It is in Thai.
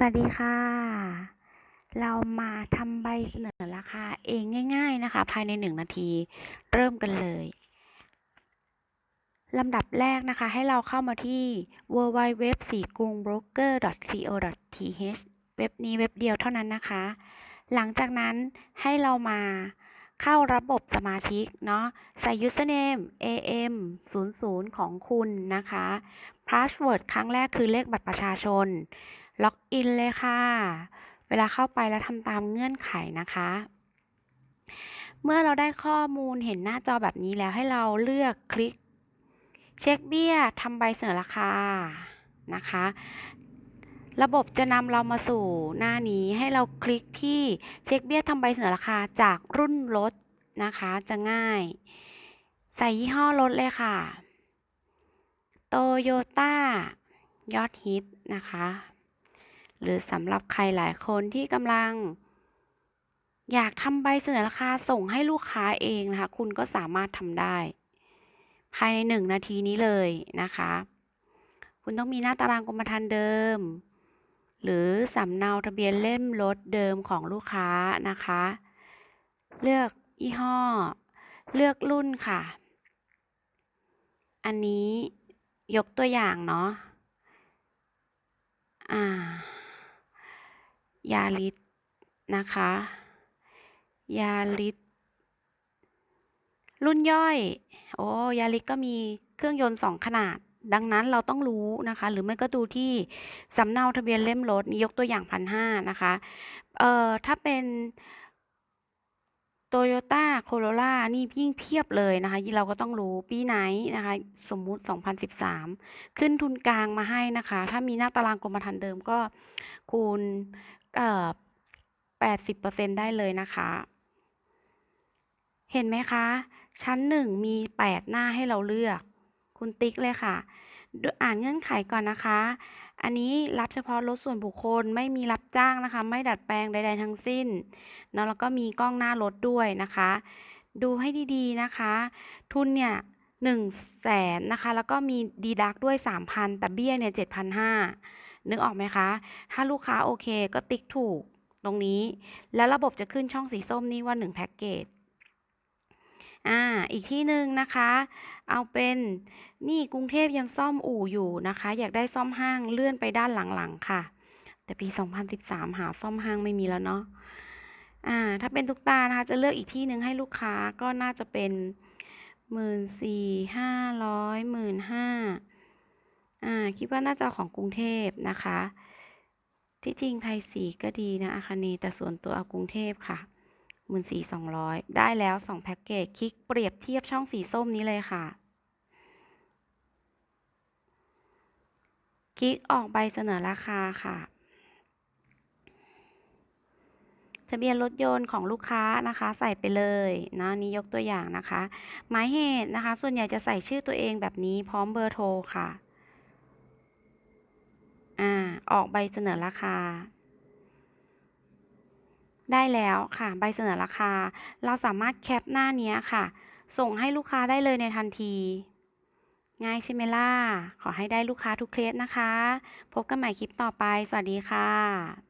สวัสดีค่ะ เรามาทำใบเสนอราคาเองง่าย ๆนะคะ ภายใน 1 นาที เริ่มกันเลยลำดับแรกนะคะ ให้เราเข้ามาที่ www สีกรุง broker co th เว็บนี้เว็บเดียวเท่านั้นนะคะ หลังจากนั้นให้เรามา เข้าระบบสมาชิกเนาะใส่ username am 00ของคุณนะคะ password ครั้งแรกคือเลขบัตรประชาชน ล็อกอินเลยค่ะ เวลาเข้าไปแล้วทำตามเงื่อนไขนะคะ เมื่อเราได้ข้อมูลเห็นหน้าจอแบบนี้แล้วให้เราเลือกคลิก เช็คเบี้ยทำใบเสนอราคานะคะ ระบบจะนำเรามาสู่หน้านี้ให้เราคลิกที่เช็คเบี้ยทำใบเสนอราคาจากรุ่นรถนะคะ จะง่าย ใส่ยี่ห้อรถเลยค่ะโตโยต้ายอดฮิตนะคะ หรือสำหรับใครหลายคนที่กำลัง อยากทำใบเสนอราคาส่งให้ลูกค้าเองนะคะ คุณก็สามารถทำได้ ภายในหนึ่งนาทีนี้เลยนะคะ คุณต้องมีหน้าตารางกรมธรรม์เดิม หรือสำเนาทะเบียนเล่มรถเดิมของลูกค้านะคะ เลือกยี่ห้อ เลือกรุ่นค่ะ อันนี้ยกตัวอย่างเนาะอ่ายาลิสนะคะ ยาลิสรุ่นย่อย โอ้ ยาลิสก็มีเครื่องยนต์สองขนาด ดังนั้นเราต้องรู้นะคะ หรือไม่ก็ดูที่สำเนาทะเบียนเล่มรถนี่ยกตัวอย่างพันห้านะคะเอ่อถ้าเป็นโตโยต้าโคโรล่านี่ยิ่งเพียบเลยนะคะเราก็ต้องรู้ปีไหนนะคะ สมมุติ 2013 ขึ้นทุนกลางมาให้นะคะ ถ้ามีหน้าตารางกรมธรรม์เดิมก็คูณเอ่อ80%ได้เลยนะคะ เห็นไหมคะ ชั้น 1 มี 8 หน้าให้เราเลือก คุณติ๊กเลยค่ะอ่านเงื่อนไขก่อนนะคะ อันนี้รับเฉพาะรถส่วนบุคคลไม่มีรับจ้างนะคะ ไม่ดัดแปลงใด ๆ ทั้งสิ้นเนาะแล้วก็มีกล้องหน้ารถด้วยนะคะ ดูให้ดีๆนะคะ ทุนเนี่ยหนึ่งแสนนะคะ แล้วก็มีดีดักด้วย 3,000 แต่เบี้ยเนี่ย 7,500 นึกออกไหมคะ ถ้าลูกค้าโอเคก็ติ๊กถูกตรงนี้ แล้วระบบจะขึ้นช่องสีส้มนี่ว่า 1 แพ็กเกจ อีกที่หนึ่งนะคะ เอาเป็นนี่กรุงเทพยังซ่อมอู่อยู่นะคะ อยากได้ซ่อมห้างเลื่อนไปด้านหลังๆค่ะ แต่ปี 2013 หาซ่อมห้างไม่มีแล้วเนาะอ่าถ้าเป็นทุกตานะคะ จะเลือกอีกที่หนึ่งให้ลูกค้าก็น่าจะเป็นหมื่นสี่ห้าร้อยหมื่นห้าอ่าคิดว่าน่าจะของกรุงเทพนะคะ ที่จริงไทยสีก็ดีนะอาคานีแต่ส่วนตัวเอากรุงเทพค่ะ หมื่นสี่สองร้อยได้แล้วสองแพ็กเกจ คลิกเปรียบเทียบช่องสีส้มนี้เลยค่ะ คลิกออกใบเสนอราคาค่ะ ทะเบียนรถยนต์ของลูกค้านะคะ ใส่ไปเลยนะนี่ยกตัวอย่างนะคะ หมายเหตุนะคะ ส่วนใหญ่จะใส่ชื่อตัวเองแบบนี้พร้อมเบอร์โทรค่ะ อ่า ออกใบเสนอราคา ได้แล้วค่ะใบเสนอราคา เราสามารถแคปหน้านี้ค่ะ ส่งให้ลูกค้าได้เลยในทันที ง่ายใช่ไหมล่ะ ขอให้ได้ลูกค้าทุกเคสนะคะ พบกันใหม่คลิปต่อไป สวัสดีค่ะ